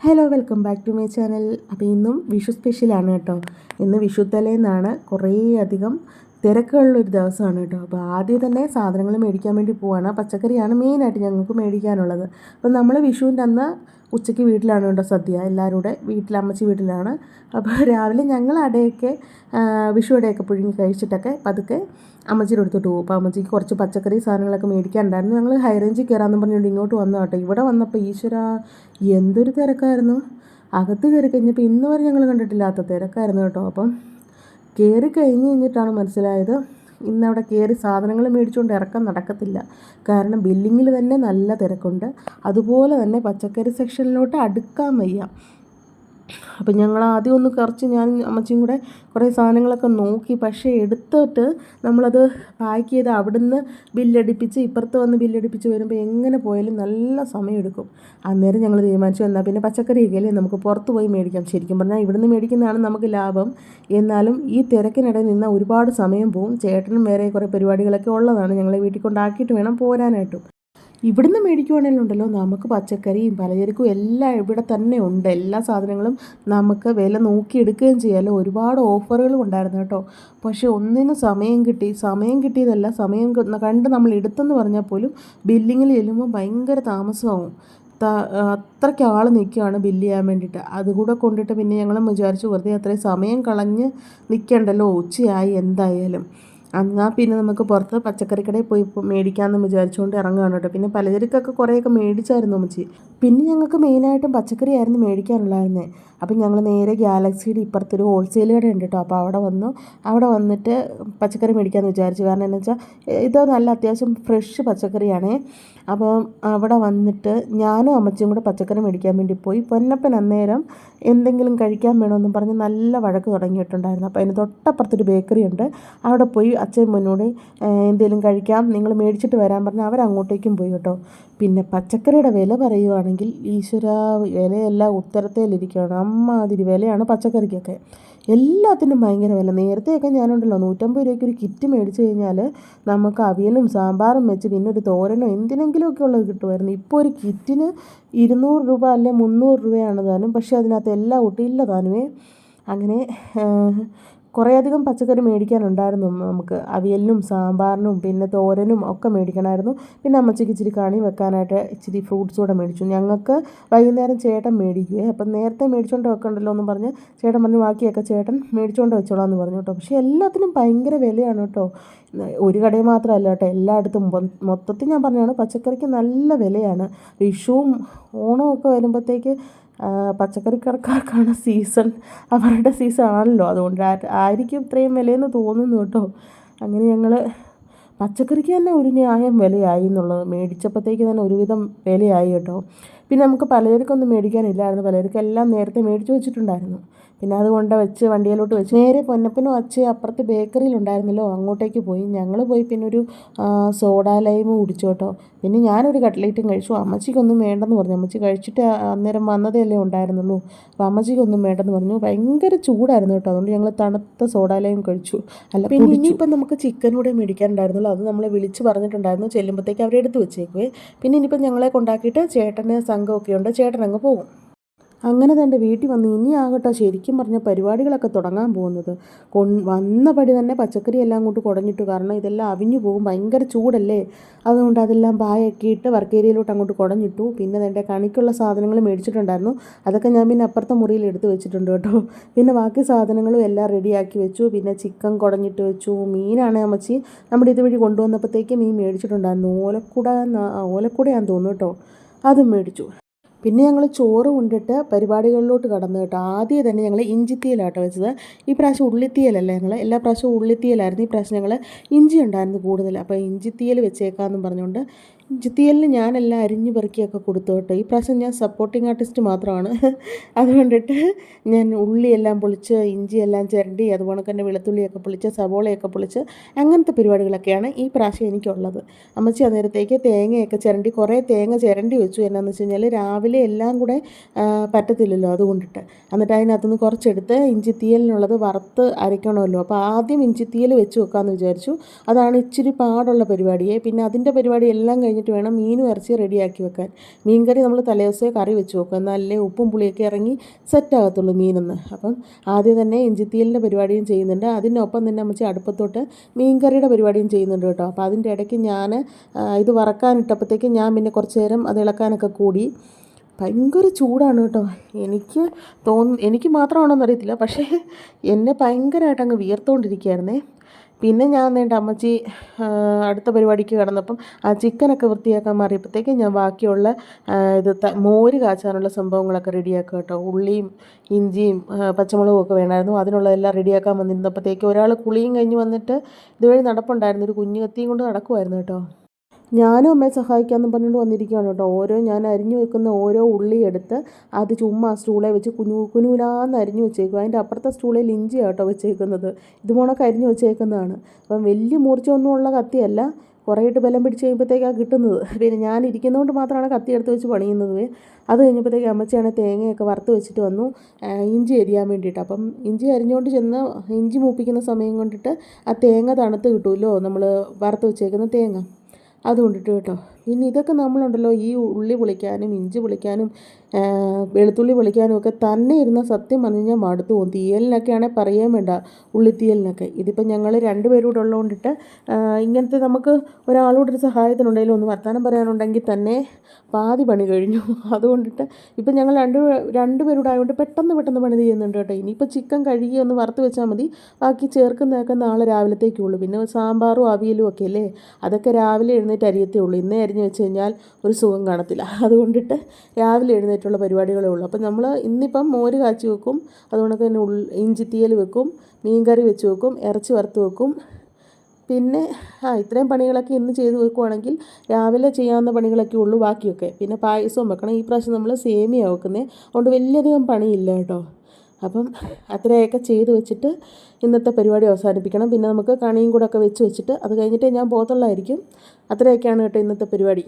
Hello welcome back to my channel അപ്പോൾ ഇന്നും വിഷു സ്പെഷ്യലാണ് കേട്ടോ. ഇന്ന് വിഷു തലേന്നാണ് കുറേ അധികം തിരക്കുള്ളൊരു ദിവസമാണ് കേട്ടോ. അപ്പോൾ ആദ്യം തന്നെ സാധനങ്ങൾ മേടിക്കാൻ വേണ്ടി പോവാണ്. പച്ചക്കറിയാണ് മെയിനായിട്ട് ഞങ്ങൾക്ക് മേടിക്കാനുള്ളത്. അപ്പോൾ നമ്മൾ വിഷുവിന്റെ അന്ന് ഉച്ചയ്ക്ക് വീട്ടിലാണ് കേട്ടോ സദ്യ. എല്ലാവരും കൂടെ വീട്ടിൽ അമ്മച്ചി വീട്ടിലാണ്. അപ്പോൾ രാവിലെ ഞങ്ങൾ അടയൊക്കെ വിഷു അടയൊക്കെ പുഴുങ്ങി കഴിച്ചിട്ടൊക്കെ പതുക്കെ അമ്മച്ചിയുടെ അടുത്തോട്ട് പോകും. അപ്പോൾ അമ്മച്ചിക്ക് കുറച്ച് പച്ചക്കറി സാധനങ്ങളൊക്കെ മേടിക്കാനുണ്ടായിരുന്നു. ഞങ്ങൾ ഹൈ റേഞ്ചിൽ കയറാമെന്ന് പറഞ്ഞുകൊണ്ട് ഇങ്ങോട്ട് വന്നു കേട്ടോ. ഇവിടെ വന്നപ്പോൾ ഈശ്വര എന്തൊരു തിരക്കായിരുന്നു. അകത്ത് കയറി കഴിഞ്ഞപ്പോൾ ഇന്ന് വരെ ഞങ്ങൾ കണ്ടിട്ടില്ലാത്ത തിരക്കായിരുന്നു കേട്ടോ. അപ്പം കയറി കഴിഞ്ഞ് കഴിഞ്ഞിട്ടാണ് മനസ്സിലായത്. ഇന്നവിടെ കയറി സാധനങ്ങൾ മേടിച്ചുകൊണ്ട് ഇറക്കം നടക്കത്തില്ല. കാരണം ബില്ലിങ്ങിൽ തന്നെ നല്ല തിരക്കുണ്ട്. അതുപോലെ തന്നെ പച്ചക്കറി സെക്ഷനിലോട്ട് അടുക്കാൻ വയ്യ. അപ്പം ഞങ്ങൾ ആദ്യം ഒന്ന് കുറച്ച് ഞാൻ അമ്മച്ചിയും കൂടെ കുറേ സാധനങ്ങളൊക്കെ നോക്കി. പക്ഷേ എടുത്തിട്ട് നമ്മളത് പാക്ക് ചെയ്ത് അവിടുന്ന് ബില്ലടിപ്പിച്ച് ഇപ്പുറത്ത് വന്ന് ബില്ലടിപ്പിച്ച് വരുമ്പോൾ എങ്ങനെ പോയാലും നല്ല സമയമെടുക്കും അന്നേരം ഞങ്ങൾ തീരുമാനിച്ചു. എന്നാൽ പിന്നെ പച്ചക്കറിയൊക്കെ അല്ലേ നമുക്ക് പുറത്ത് പോയി മേടിക്കാം. ശരിക്കും പറഞ്ഞാൽ ഇവിടുന്ന് മേടിക്കുന്നതാണ് നമുക്ക് ലാഭം. എന്നാലും ഈ തിരക്കിനിടയിൽ നിന്ന് ഒരുപാട് സമയം പോവും. ചേട്ടനും വേറെ കുറേ പരിപാടികളൊക്കെ ഉള്ളതാണ്. ഞങ്ങളെ വീട്ടിൽ കൊണ്ടാക്കിയിട്ട് വേണം പോരാനായിട്ടും. ഇവിടുന്ന് മേടിക്കുവാണെങ്കിലും ഉണ്ടല്ലോ നമുക്ക് പച്ചക്കറിയും പലചരക്കും എല്ലാം ഇവിടെ തന്നെ ഉണ്ട്. എല്ലാ സാധനങ്ങളും നമുക്ക് വില നോക്കി എടുക്കുകയും ചെയ്യാമല്ലോ ഒരുപാട് ഓഫറുകളും ഉണ്ടായിരുന്നു കേട്ടോ. പക്ഷേ ഒന്നിന് സമയം കിട്ടി സമയം കിട്ടിയതല്ല സമയം കണ്ട് നമ്മൾ എടുത്തെന്ന് പറഞ്ഞാൽ പോലും ബില്ലിങ്ങിൽ ചെല്ലുമ്പോൾ ഭയങ്കര താമസമാവും. അത്രയ്ക്ക് ആൾ നിൽക്കുകയാണ് ബില്ല് ചെയ്യാൻ വേണ്ടിയിട്ട്. അതുകൂടെ കൊണ്ടിട്ട് പിന്നെ ഞങ്ങളും വിചാരിച്ചു വെറുതെ അത്രയും സമയം കളഞ്ഞ് നിൽക്കണ്ടല്ലോ. ഉച്ചയായി എന്തായാലും. എന്നാൽ പിന്നെ നമുക്ക് പുറത്ത് പച്ചക്കറി കടയിൽ പോയി മേടിക്കാമെന്ന് വിചാരിച്ചുകൊണ്ട് ഇറങ്ങുകയാണ് കേട്ടോ. പിന്നെ പലചരക്കൊക്കെ കുറേയൊക്കെ മേടിച്ചായിരുന്നു അമ്മച്ചി പിന്നെ ഞങ്ങൾക്ക് മെയിനായിട്ടും പച്ചക്കറി ആയിരുന്നു മേടിക്കാറുള്ളായിരുന്നത് അപ്പം ഞങ്ങൾ നേരെ ഗാലക്സിയുടെ ഇപ്പുറത്തൊരു ഹോൾസെയിൽ കട ഉണ്ട് കേട്ടോ. അപ്പോൾ അവിടെ വന്നു. അവിടെ വന്നിട്ട് പച്ചക്കറി മേടിക്കാമെന്ന് വിചാരിച്ചു. കാരണം എന്താ വെച്ചാൽ ഇത് നല്ല അത്യാവശ്യം ഫ്രഷ് പച്ചക്കറിയാണേ. അപ്പം അവിടെ വന്നിട്ട് ഞാനും അമ്മച്ചിയും കൂടെ പച്ചക്കറി മേടിക്കാൻ വേണ്ടി പോയി. പൊന്നപ്പൻ അന്നേരം എന്തെങ്കിലും കഴിക്കാൻ വേണമെന്നും പറഞ്ഞ് നല്ല വഴക്ക് തുടങ്ങിയിട്ടുണ്ടായിരുന്നു. അപ്പോൾ അതിന് തൊട്ടപ്പുറത്തൊരു ബേക്കറി ഉണ്ട്. അവിടെ പോയി അച്ഛൻ മുന്നോട് എന്തെങ്കിലും കഴിക്കാം നിങ്ങൾ മേടിച്ചിട്ട് വരാൻ പറഞ്ഞ് അവരങ്ങോട്ടേക്കും പോയി കേട്ടോ. പിന്നെ പച്ചക്കറിയുടെ വില പറയുവാണെങ്കിൽ ഈശ്വര വിലയെല്ലാം ഉത്തരത്തേലിരിക്കുകയാണ്. അമ്മാതിരി വിലയാണ് പച്ചക്കറിക്കൊക്കെ. എല്ലാത്തിനും ഭയങ്കര വില. നേരത്തെയൊക്കെ ഞാനുണ്ടല്ലോ നൂറ്റമ്പത് രൂപയ്ക്ക് ഒരു കിറ്റ് മേടിച്ചു കഴിഞ്ഞാൽ നമുക്ക് അവിയലും സാമ്പാറും വെച്ച് പിന്നെ ഒരു തോരനോ എന്തിനെങ്കിലുമൊക്കെ ഉള്ളത് കിട്ടുമായിരുന്നു. ഇപ്പോൾ ഒരു കിറ്റിന് ഇരുന്നൂറ് രൂപ അല്ലെ മുന്നൂറ് രൂപയാണ് താനും. പക്ഷേ അതിനകത്ത് എല്ലാം ഒട്ടില്ല താനുമേ. അങ്ങനെ കുറേയധികം പച്ചക്കറി മേടിക്കാനുണ്ടായിരുന്നു. നമുക്ക് അവിയലിനും സാമ്പാറിനും പിന്നെ തോരനും ഒക്കെ മേടിക്കണമായിരുന്നു. പിന്നെ അമ്മച്ചിക്ക് ഇച്ചിരി കണി വെക്കാനായിട്ട് ഇച്ചിരി ഫ്രൂട്ട്സ് കൂടെ മേടിച്ചു. ഞങ്ങൾക്ക് വൈകുന്നേരം ചേട്ടൻ മേടിക്കുകയെ. അപ്പം നേരത്തെ മേടിച്ചുകൊണ്ട് വെക്കണ്ടല്ലോ എന്ന് പറഞ്ഞ് ചേട്ടൻ പറഞ്ഞു ബാക്കിയൊക്കെ ചേട്ടൻ മേടിച്ചുകൊണ്ട് വെച്ചോളാം എന്ന് പറഞ്ഞു കേട്ടോ. പക്ഷേ എല്ലാത്തിനും ഭയങ്കര വിലയാണ് കേട്ടോ. ഒരു കടയിൽ മാത്രമല്ല കേട്ടോ എല്ലായിടത്തും. മൊത്തത്തിൽ ഞാൻ പറഞ്ഞതാണ് പച്ചക്കറിക്ക് നല്ല വിലയാണ്. വിഷുവും ഓണവും ഒക്കെ വരുമ്പോഴത്തേക്ക് പച്ചക്കറിക്കടക്കാർക്കാണ് സീസൺ. അവരുടെ സീസൺ ആണല്ലോ അതുകൊണ്ട് ആയിരിക്കും ഇത്രയും വിലയെന്ന് തോന്നുന്നു കേട്ടോ. അങ്ങനെ ഞങ്ങൾ പച്ചക്കറിക്ക് തന്നെ ഒരു ന്യായം വിലയായി എന്നുള്ളത് മേടിച്ചപ്പോഴത്തേക്ക് തന്നെ ഒരുവിധം വിലയായി കേട്ടോ. പിന്നെ നമുക്ക് പലചരക്കൊന്നും മേടിക്കാനില്ലായിരുന്നു. പലചരക്കെല്ലാം നേരത്തെ മേടിച്ച് വെച്ചിട്ടുണ്ടായിരുന്നു. പിന്നെ അത് കൊണ്ട് വെച്ച് വണ്ടിയിലോട്ട് വെച്ച് നേരെ പൊന്നപ്പനും അച്ഛ അപ്പുറത്ത് ബേക്കറിയിലുണ്ടായിരുന്നല്ലോ. അങ്ങോട്ടേക്ക് പോയി. ഞങ്ങൾ പോയി പിന്നെ ഒരു സോഡ സോഡാ ലൈം കുടിച്ചു കേട്ടോ. പിന്നെ ഞാനൊരു കട്ട്ലേറ്റും കഴിച്ചു. അമ്മച്ചിക്കൊന്നും വേണ്ടെന്ന് പറഞ്ഞു. അമ്മച്ചി കഴിച്ചിട്ട് അന്നേരം വന്നതേ അല്ലേ ഉണ്ടായിരുന്നുള്ളൂ. അപ്പോൾ അമ്മച്ചിക്കൊന്നും വേണ്ടെന്ന് പറഞ്ഞു. ഭയങ്കര ചൂടായിരുന്നു കേട്ടോ. അതുകൊണ്ട് ഞങ്ങൾ തണുത്ത സോഡ ലൈം കഴിച്ചു. അല്ല പിന്നെ ഇനിയിപ്പം നമുക്ക് ചിക്കൻ കൂടെ മേടിക്കാനുണ്ടായിരുന്നുള്ളൂ അത് നമ്മളെ വിളിച്ച് പറഞ്ഞിട്ടുണ്ടായിരുന്നു. ചെല്ലുമ്പോഴത്തേക്ക് അവരെടുത്ത് വെച്ചേക്കുവേ. പിന്നെ ഇനിയിപ്പം ഞങ്ങളെ കൊണ്ടാക്കിയിട്ട് ചേട്ടന് സംഘമൊക്കെ ഉണ്ട്. ചേട്ടൻ അങ്ങ് പോകും. അങ്ങനെ തന്റെ വീട്ടിൽ വന്ന് ഇനി ആകട്ടെ ശരിക്കും പറഞ്ഞ പരിപാടികളൊക്കെ തുടങ്ങാൻ പോകുന്നത്. കൊൺ വന്ന പടി തന്നെ പച്ചക്കറി എല്ലാം കൊണ്ട് കുടഞ്ഞിട്ടു കാരണം ഇതെല്ലാം അവിഞ്ഞു പോകും. ഭയങ്കര ചൂടല്ലേ? അതുകൊണ്ട് അതെല്ലാം പായൊക്കെ ഇട്ട് വർക്ക് ഏരിയയിലോട്ട് അങ്ങോട്ട് കുടഞ്ഞിട്ടു. പിന്നെ തന്റെ കണിക്കുള്ള സാധനങ്ങൾ മേടിച്ചിട്ടുണ്ടായിരുന്നു. അതൊക്കെ ഞാൻ പിന്നെ അപ്പുറത്തെ മുറിയിൽ എടുത്ത് വെച്ചിട്ടുണ്ട് കേട്ടോ. പിന്നെ ബാക്കി സാധനങ്ങളും എല്ലാം റെഡിയാക്കി വെച്ചു. പിന്നെ ചിക്കൻ കുടഞ്ഞിട്ട് വെച്ചു. മീനാണ് അമ്മച്ചി നമ്മുടെ ഇതുവഴി കൊണ്ടുവന്നപ്പോഴത്തേക്ക് മീൻ മേടിച്ചിട്ടുണ്ടായിരുന്നു. ഓലക്കുട ഓലക്കുടയാന്ന് തോന്നുന്നു കേട്ടോ. അതും മേടിച്ചു. പിന്നെ ഞങ്ങൾ ചോറ് കൊണ്ടിട്ട് പരിപാടികളിലോട്ട് കടന്നു കേട്ടോ. ആദ്യം തന്നെ ഞങ്ങൾ ഇഞ്ചിത്തീയലാട്ടോ വെച്ചത്. ഈ പ്രാവശ്യം ഉള്ളിത്തീയലല്ല ഞങ്ങൾ? എല്ലാ പ്രാവശ്യവും ഉള്ളിത്തീയലായിരുന്നു. ഈ പ്രാവശ്യം ഞങ്ങൾ ഇഞ്ചി ഉണ്ടായിരുന്നു കൂടുതൽ. അപ്പോൾ ഇഞ്ചിത്തീയൽ വെച്ചേക്കാമെന്നും പറഞ്ഞുകൊണ്ട് ഇഞ്ചിത്തീയലിന് ഞാനെല്ലാം അരിഞ്ഞു പെറുക്കിയൊക്കെ കൊടുത്തു കേട്ടോ. ഈ പ്രാവശ്യം ഞാൻ സപ്പോർട്ടിങ് ആർട്ടിസ്റ്റ് മാത്രമാണ്. അതുകൊണ്ടിട്ട് ഞാൻ ഉള്ളിയെല്ലാം പൊളിച്ച് ഇഞ്ചിയെല്ലാം ചിരണ്ടി അതുപോലെ തന്നെ വെളുത്തുള്ളിയൊക്കെ പൊളിച്ച് സവോളയൊക്കെ പൊളിച്ച് അങ്ങനത്തെ പരിപാടികളൊക്കെയാണ് ഈ പ്രാവശ്യം എനിക്കുള്ളത്. അമ്മച്ചി അന്നേരത്തേക്ക് തേങ്ങയൊക്കെ ചിരണ്ടി കുറേ തേങ്ങ ചിരണ്ടി വെച്ചു. എന്നാന്ന് വെച്ച് കഴിഞ്ഞാൽ രാവിലെ എല്ലാം കൂടെ പറ്റത്തില്ലല്ലോ അതുകൊണ്ടിട്ട്. എന്നിട്ട് അതിനകത്തുനിന്ന് കുറച്ചെടുത്ത് ഇഞ്ചിത്തീയലിനുള്ളത് വറുത്ത് അരയ്ക്കണമല്ലോ. അപ്പോൾ ആദ്യം ഇഞ്ചിത്തീയൽ വെച്ച് വെക്കാമെന്ന് വിചാരിച്ചു. അതാണ് ഇച്ചിരി പാടുള്ള പരിപാടിയെ. പിന്നെ അതിന്റെ പരിപാടി എല്ലാം കഴിഞ്ഞിട്ട് വേണം മീനും ഇറച്ചി റെഡിയാക്കി വെക്കാൻ. മീൻ കറി നമ്മൾ തലേദിവസമേ കറി വെച്ച് വെക്കും. എന്നാലല്ലേ ഉപ്പും പുളിയൊക്കെ ഇറങ്ങി സെറ്റാകത്തുള്ളൂ മീനെന്ന്. അപ്പം ആദ്യം തന്നെ ഇഞ്ചിത്തീലിന്റെ പരിപാടിയും ചെയ്യുന്നുണ്ട്. അതിനൊപ്പം തന്നെ അമ്മച്ചി അടുപ്പത്തോട്ട് മീൻ കറിയുടെ പരിപാടിയും ചെയ്യുന്നുണ്ട് കേട്ടോ. അപ്പോൾ അതിന്റെ ഇടയ്ക്ക് ഞാൻ ഇത് വറക്കാനിട്ടപ്പോഴത്തേക്ക് ഞാൻ പിന്നെ കുറച്ച് നേരം അത് ഇളക്കാനൊക്കെ കൂടി. ഭയങ്കര ചൂടാണ് കേട്ടോ. എനിക്ക് തോന്നുന്നു എനിക്ക് മാത്രമാണോന്ന് അറിയത്തില്ല. പക്ഷേ എന്നെ ഭയങ്കരമായിട്ട് അങ്ങ് വിയർത്തുകൊണ്ടിരിക്കുകയായിരുന്നേ പിന്നെ ഞാൻ നേണ്ട അമ്മച്ചി അടുത്ത പരിപാടിക്ക് കിടന്നപ്പം ആ ചിക്കനൊക്കെ വൃത്തിയാക്കാൻ മാറിയപ്പോഴത്തേക്ക് ഞാൻ ബാക്കിയുള്ള ഇത് മോര് കാച്ചാനുള്ള സംഭവങ്ങളൊക്കെ റെഡിയാക്കുക കേട്ടോ. ഉള്ളിയും ഇഞ്ചിയും പച്ചമുളകും ഒക്കെ വേണമായിരുന്നു. അതിനുള്ളതെല്ലാം റെഡിയാക്കാൻ വന്നിരുന്നപ്പോഴത്തേക്ക് ഒരാൾ കുളിയും കഴിഞ്ഞ് വന്നിട്ട് ഇതുവഴി നടപ്പുണ്ടായിരുന്നു. ഒരു കുഞ്ഞു കത്തിയും കൊണ്ട് നടക്കുമായിരുന്നു കേട്ടോ. ഞാനും അമ്മയെ സഹായിക്കാമെന്ന് പറഞ്ഞുകൊണ്ട് വന്നിരിക്കുകയാണ് കേട്ടോ. ഓരോ ഞാൻ അരിഞ്ഞു വെക്കുന്ന ഓരോ ഉള്ളി എടുത്ത് അത് ചുമ്മാ സ്റ്റൂളെ വെച്ച് കുഞ്ഞു കുനുകുനാന്ന് അരിഞ്ഞു വെച്ചേക്കും. അതിന്റെ അപ്പുറത്തെ സ്റ്റൂളിൽ ഇഞ്ചിയാണ് കേട്ടോ വെച്ചേക്കുന്നത്. ഇതുപോണൊക്കെ അരിഞ്ഞു വെച്ചേക്കുന്നതാണ്. അപ്പം വലിയ മൂർച്ചയൊന്നുമുള്ള കത്തിയല്ല. കുറേയിട്ട് ബലം പിടിച്ച് കഴിയുമ്പോഴത്തേക്കാണ് കിട്ടുന്നത്. പിന്നെ ഞാൻ ഇരിക്കുന്നതുകൊണ്ട് മാത്രമാണ് കത്തി എടുത്ത് വെച്ച് പണിയുന്നത്. അത് കഴിഞ്ഞപ്പോഴത്തേക്ക് അമ്മച്ചിയാണ് തേങ്ങയൊക്കെ വറുത്ത് വെച്ചിട്ട് വന്നു ഇഞ്ചി എരിയാൻ വേണ്ടിയിട്ട്. അപ്പം ഇഞ്ചി അരിഞ്ഞുകൊണ്ട് ചെന്ന് ഇഞ്ചി മൂപ്പിക്കുന്ന സമയം കൊണ്ടിട്ട് ആ തേങ്ങ തണുത്ത് കിട്ടുമല്ലോ. നമ്മൾ വറുത്ത് വെച്ചേക്കുന്ന തേങ്ങ. അത് കൊണ്ടിട്ട് കേട്ടോ. പിന്നെ ഇതൊക്കെ നമ്മളുണ്ടല്ലോ ഈ ഉള്ളി പൊളിക്കാനും ഇഞ്ചി പൊളിക്കാനും വെളുത്തുള്ളി പൊളിക്കാനും ഒക്കെ തന്നെ ഇരുന്ന സത്യം പറഞ്ഞു കഴിഞ്ഞാൽ മടുത്തു പോകും. തീയലിനൊക്കെയാണെങ്കിൽ പറയാൻ വേണ്ട ഉള്ളിത്തീയലിനൊക്കെ. ഇതിപ്പോൾ ഞങ്ങൾ രണ്ടുപേരും കൂടെ ഉള്ളതുകൊണ്ടിട്ട് ഇങ്ങനത്തെ നമുക്ക് ഒരാളോട് ഒരു സഹായത്തിനുണ്ടെങ്കിലും ഒന്ന് വർത്തമാനം പറയാനുണ്ടെങ്കിൽ തന്നെ പാതി പണി കഴിഞ്ഞു. അതുകൊണ്ടിട്ട് ഇപ്പം ഞങ്ങൾ രണ്ട് രണ്ടുപേരുടെ ആയതുകൊണ്ട് പെട്ടെന്ന് പെട്ടെന്ന് പണി ചെയ്യുന്നുണ്ട് കേട്ടോ. ഇനിയിപ്പോൾ ചിക്കൻ കഴുകി ഒന്ന് വറുത്ത് വെച്ചാൽ മതി. ബാക്കി ചേർക്കുന്നതൊക്കെ നാളെ രാവിലത്തേക്കുള്ളൂ. പിന്നെ സാമ്പാറും അവിയലും ഒക്കെ അല്ലേ? അതൊക്കെ രാവിലെ എഴുന്നേറ്റ് അരിയത്തേ ഉള്ളൂ. ഇന്നേ അരിഞ്ഞ് വെച്ച് കഴിഞ്ഞാൽ ഒരു സുഖം കാണത്തില്ല. അതുകൊണ്ടിട്ട് രാവിലെ എഴുന്നേറ്റുള്ള പരിപാടികളേ ഉള്ളൂ. അപ്പം നമ്മൾ ഇന്നിപ്പം മോര് കാച്ചി വെക്കും. അതുകൊണ്ട് തന്നെ ഉൾ ഇഞ്ചിത്തീയൽ വെക്കും. മീൻ കറി വെച്ച് വെക്കും. ഇറച്ചി വറുത്ത് വെക്കും. പിന്നെ ആ ഇത്രയും പണികളൊക്കെ ഇന്ന് ചെയ്ത് വെക്കുവാണെങ്കിൽ രാവിലെ ചെയ്യാവുന്ന പണികളൊക്കെ ഉള്ളൂ. ബാക്കിയൊക്കെ. പിന്നെ പായസവും വെക്കണം. ഈ പ്രാവശ്യം നമ്മൾ സേമിയ വെക്കുന്നത് അതുകൊണ്ട് വലിയധികം പണിയില്ല കേട്ടോ. അപ്പം അത്രയൊക്കെ ചെയ്ത് വെച്ചിട്ട് ഇന്നത്തെ പരിപാടി അവസാനിപ്പിക്കണം. പിന്നെ നമുക്ക് കണിയും കൂടെ ഒക്കെ വെച്ച് വെച്ചിട്ട് അത് കഴിഞ്ഞിട്ടേ ഞാൻ പോകത്തുള്ളായിരിക്കും. അത്രയൊക്കെയാണ് കേട്ടോ ഇന്നത്തെ പരിപാടി.